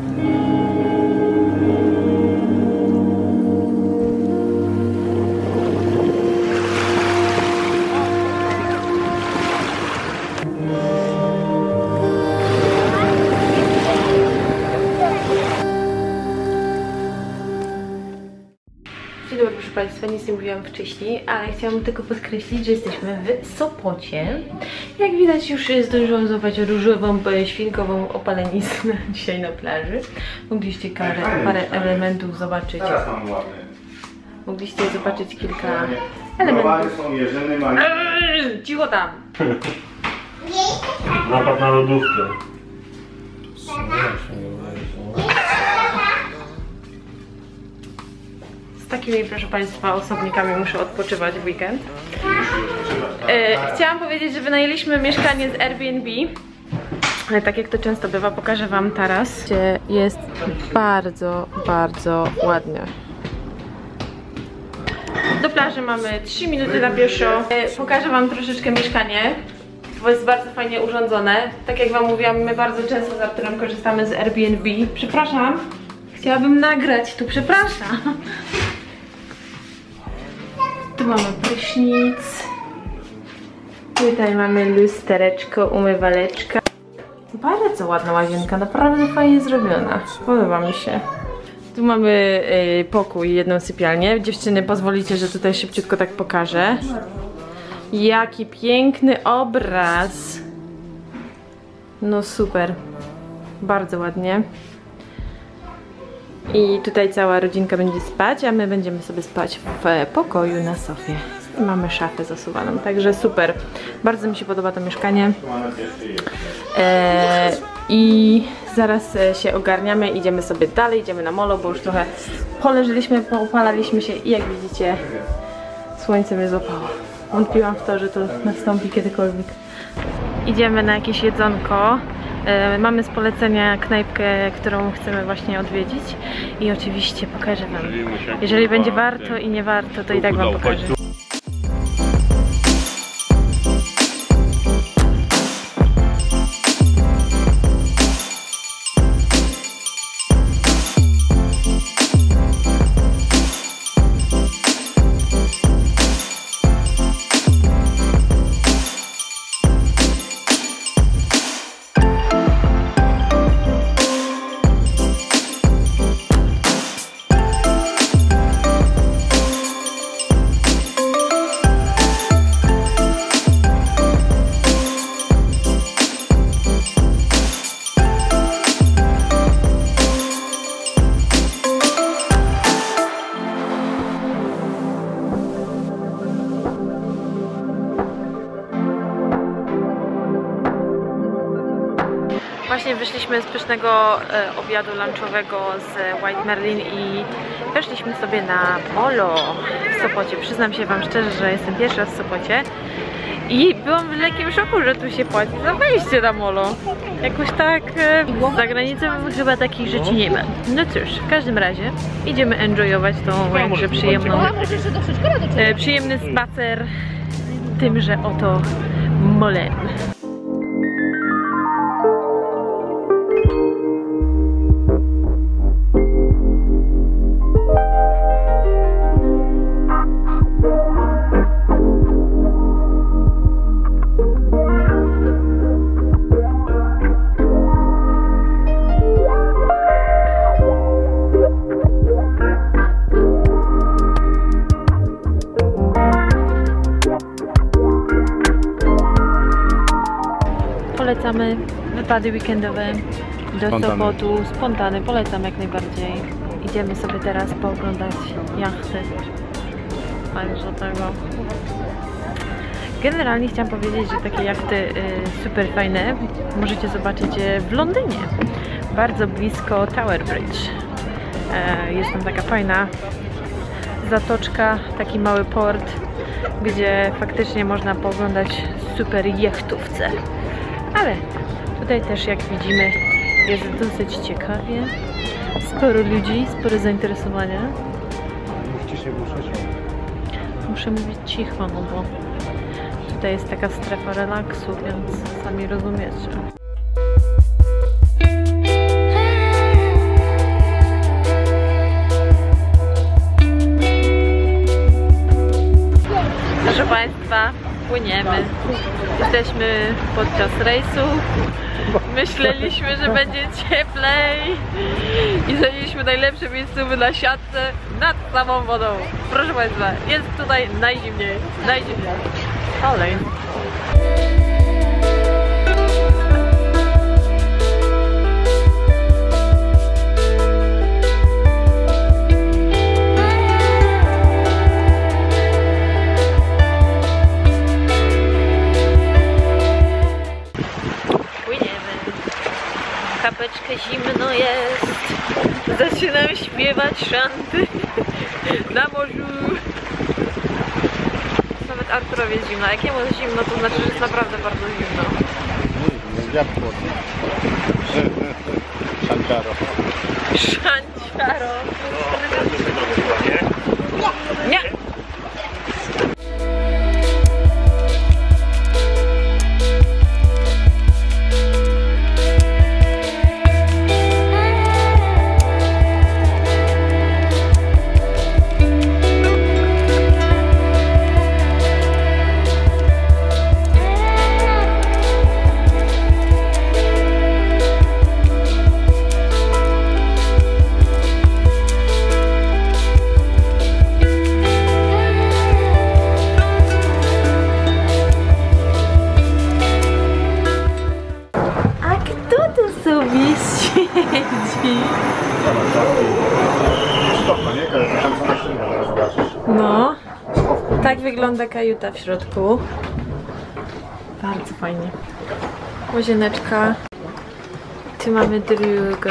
Thank you. Państwa, nic nie mówiłam wcześniej, ale chciałam tylko podkreślić, że jesteśmy w Sopocie. Jak widać już zdążyłam zobaczyć różową, e, świnkową opaleniznę dzisiaj na plaży. Mogliście parę, parę elementów zobaczyć. Teraz mam ładny. Mogliście zobaczyć kilka elementów. Są jeżyny. Eee, Cicho tam! Napad na lodówkę. Takimi, proszę Państwa, osobnikami muszę odpoczywać w weekend. E, chciałam powiedzieć, że wynajęliśmy mieszkanie z Airbnb. Ale tak jak to często bywa, pokażę Wam teraz, gdzie jest bardzo, bardzo ładnie. Do plaży mamy 3 minuty na pieszo. E, Pokażę Wam troszeczkę mieszkanie, bo jest bardzo fajnie urządzone. Tak jak Wam mówiłam, my bardzo często z Arturem korzystamy z Airbnb. Przepraszam, chciałabym nagrać tu, przepraszam. Tu mamy prysznic. Tutaj mamy lustereczko, umywaleczka. Bardzo ładna łazienka, naprawdę fajnie zrobiona. Podoba mi się. Tu mamy y, pokój, jedną sypialnię. Dziewczyny, pozwolicie, że tutaj szybciutko tak pokażę. Jaki piękny obraz. No super. Bardzo ładnie. I tutaj cała rodzinka będzie spać, a my będziemy sobie spać w pokoju na sofie. I mamy szafę zasuwaną, także super. Bardzo mi się podoba to mieszkanie. E, I zaraz e, się ogarniamy, idziemy sobie dalej, idziemy na molo, bo już trochę poleżyliśmy, poupalaliśmy się i jak widzicie słońce mnie złapało. Wątpiłam w to, że to nastąpi kiedykolwiek. Idziemy na jakieś jedzonko. E, Mamy z polecenia knajpkę, którą chcemy właśnie odwiedzić i oczywiście pokażę Wam. Jeżeli będzie warto i nie warto, to i tak Wam pokażę. Właśnie wyszliśmy z pysznego e, obiadu lunchowego z White Merlin i weszliśmy sobie na molo w Sopocie. Przyznam się Wam szczerze, że jestem pierwszy raz w Sopocie i byłam w lekkim szoku, że tu się płaci za wejście na molo. Jakoś tak e, za granicą chyba takich rzeczy nie ma. No cóż, w każdym razie idziemy enjoyować tą jakże przyjemną, e, przyjemny spacer tymże oto molem. Polecamy wypady weekendowe do Spontany. Sopotu, spontany, polecam jak najbardziej. Idziemy sobie teraz pooglądać jachty. Także tego. Generalnie chciałam powiedzieć, że takie jachty y, super fajne możecie zobaczyć w Londynie. Bardzo blisko Tower Bridge. E, jest tam taka fajna zatoczka, taki mały port, gdzie faktycznie można pooglądać super jachtówce ale tutaj też jak widzimy jest dosyć ciekawie. Sporo ludzi, sporo zainteresowania. Mów ciszej, muszę się. Muszę mówić cicho, no bo tutaj jest taka strefa relaksu, więc sami rozumiecie. Proszę Państwa, płyniemy. Jesteśmy podczas rejsu. Myśleliśmy, że będzie cieplej i znaleźliśmy najlepsze miejscowy na siatce nad samą wodą. Proszę Państwa, jest tutaj najzimniej, najzimniej. Olej. Kapeczkę zimno jest. Zaczynam śpiewać szanty na morzu. Nawet Arturowi jest zimno. Jak jemu jest zimno, to znaczy, że jest naprawdę bardzo zimno. Chłodny. Szanczaro. Szanciaro. Nie! A No, tak wygląda kajuta w środku. Bardzo fajnie. Łazieneczka. Tu mamy drugą.